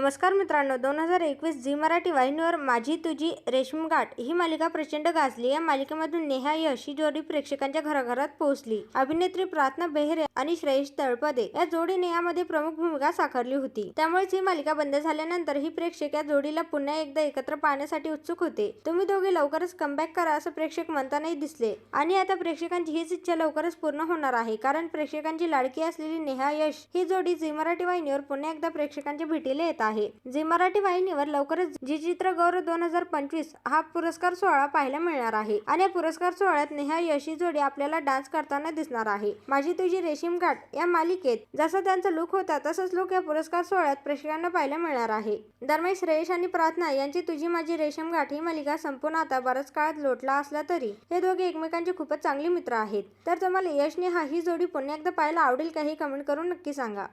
नमस्कार मित्रांनो दोन हजार एकवीस झी मराठी वाहिनीवर माझी तुझी रेशीमगाठ ही मालिका प्रचंड गाजली. या मालिकेमधून नेहा यश ही जोडी प्रेक्षकांच्या घराघरात पोहोचली. अभिनेत्री प्रार्थना बेहरे आणि श्रेयश तळपदे या जोडीने यामध्ये प्रमुख भूमिका साकारली होती. त्यामुळेच ही मालिका बंद झाल्यानंतर ही प्रेक्षक या जोडीला पुन्हा एकदा एकत्र पाहण्यासाठी उत्सुक होते. तुम्ही दोघे लवकरच कमबॅक करा असं प्रेक्षक म्हणतानाही दिसले. आणि आता प्रेक्षकांची हीच इच्छा लवकरच पूर्ण होणार आहे कारण प्रेक्षकांची लाडकी असलेली नेहा यश ही जोडी झी मराठी वाहिनीवर पुन्हा एकदा प्रेक्षकांच्या भेटीला येत आहे. आहे. झी मराठी वाहिनीवर लवकरच जी चित्र गौरव दोन हजार पंचवीस हा पुरस्कार सोहळा पाहायला मिळणार आहे. आणि या पुरस्कार सोहळ्यात नेहा यशी जोडी आपल्याला डान्स करताना दिसणार आहे. माझी तुझी रेशीम घाट या मालिकेत जसा त्यांचा लुक होता तसंच लुक या पुरस्कार सोहळ्यात प्रेक्षकांना पाहायला मिळणार आहे. दरम्यान श्रेयश आणि प्रार्थना यांची तुझी माझी रेशीम घाट ही मालिका संपूर्ण आता बराच काळात लोटला असला तरी हे दोघे एकमेकांचे खूपच चांगले मित्र आहेत. तर तुम्हाला यश नेहा ही जोडी पुन्हा एकदा पाहायला आवडेल का हे कमेंट करून नक्की सांगा.